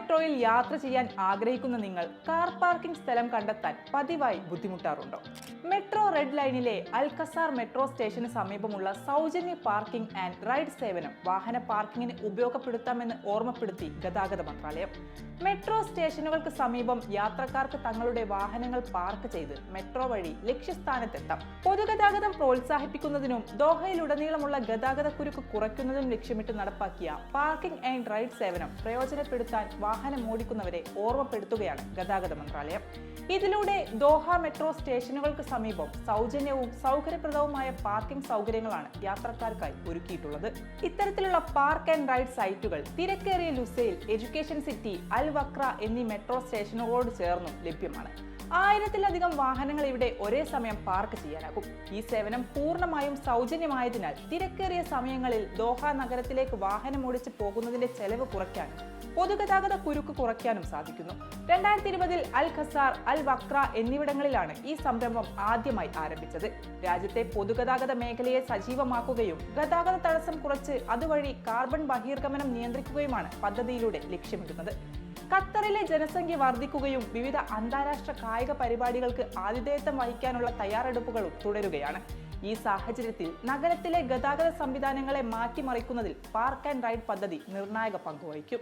മെട്രോയിൽ യാത്ര ചെയ്യാൻ ആഗ്രഹിക്കുന്ന നിങ്ങൾ കാർ പാർക്കിംഗ് സ്ഥലം കണ്ടെത്താൻ പതിവായി ബുദ്ധിമുട്ടാറുണ്ടോ? മെട്രോ റെഡ് ലൈനിലെ അൽക്കസാർ മെട്രോ സ്റ്റേഷന് സമീപമുള്ള സൗജന്യ പാർക്കിംഗ് ആൻഡ് റൈഡ് സേവനം വാഹന പാർക്കിങ്ങിന് ഉപയോഗപ്പെടുത്താമെന്ന് ഓർമ്മപ്പെടുത്തി ഗതാഗത മന്ത്രാലയം. മെട്രോ സ്റ്റേഷനുകൾക്ക് സമീപം യാത്രക്കാർക്ക് തങ്ങളുടെ വാഹനങ്ങൾ പാർക്ക് ചെയ്ത് മെട്രോ വഴി ലക്ഷ്യസ്ഥാനത്തെത്താം. പൊതുഗതാഗതം പ്രോത്സാഹിപ്പിക്കുന്നതിനും ദോഹയിലുടനീളമുള്ള ഗതാഗത കുരുക്ക് കുറയ്ക്കുന്നതിനും ലക്ഷ്യമിട്ട് നടപ്പാക്കിയ പാർക്കിംഗ് ആൻഡ് റൈഡ് സേവനം പ്രയോജനപ്പെടുത്താൻ വാഹനം ഓടിക്കുന്നവരെ ഓർമ്മപ്പെടുത്തുകയാണ് ഗതാഗത മന്ത്രാലയം. ഇതിലൂടെ ദോഹ മെട്രോ സ്റ്റേഷനുകൾക്ക് സമീപം സൗജന്യവും സൗകര്യപ്രദവുമായ പാർക്കിംഗ് സൗകര്യങ്ങളാണ് യാത്രക്കാർക്കായി ഒരുക്കിയിട്ടുള്ളത്. ഇത്തരത്തിലുള്ള പാർക്ക് ആൻഡ് റൈഡ് സൈറ്റുകൾ തിരക്കേറിയ Lusail Education City Al Wakra എന്നീ മെട്രോ സ്റ്റേഷനുകളോട് ചേർന്നും ലഭ്യമാണ്. ആയിരത്തിലധികം വാഹനങ്ങൾ ഇവിടെ ഒരേ സമയം പാർക്ക് ചെയ്യാനാകും. ഈ സേവനം പൂർണമായും സൗജന്യമായതിനാൽ തിരക്കേറിയ സമയങ്ങളിൽ ദോഹ നഗരത്തിലേക്ക് വാഹനം ഓടിച്ച് പോകുന്നതിന്റെ ചെലവ് കുറയ്ക്കാനും പൊതുഗതാഗത കുരുക്ക് കുറയ്ക്കാനും സാധിക്കുന്നു. രണ്ടായിരത്തി ഇരുപതിൽ അൽ ഖസാർ അൽ വക്ര എന്നിവിടങ്ങളിലാണ് ഈ സംരംഭം ആദ്യമായി ആരംഭിച്ചത്. രാജ്യത്തെ പൊതുഗതാഗത മേഖലയെ സജീവമാക്കുകയും ഗതാഗത തടസ്സം കുറച്ച് അതുവഴി കാർബൺ ബഹിർഗമനം നിയന്ത്രിക്കുകയുമാണ് പദ്ധതിയിലൂടെ ലക്ഷ്യമിടുന്നത്. ഖത്തറിലെ ജനസംഖ്യ വർദ്ധിക്കുകയും വിവിധ അന്താരാഷ്ട്ര കായിക പരിപാടികൾക്ക് ആതിഥേയത്വം വഹിക്കാനുള്ള തയ്യാറെടുപ്പുകളും തുടരുകയാണ്. ഈ സാഹചര്യത്തിൽ നഗരത്തിലെ ഗതാഗത സംവിധാനങ്ങളെ മാറ്റിമറിക്കുന്നതിൽ പാർക്ക് ആൻഡ് റൈഡ് പദ്ധതി നിർണായക പങ്കുവഹിക്കും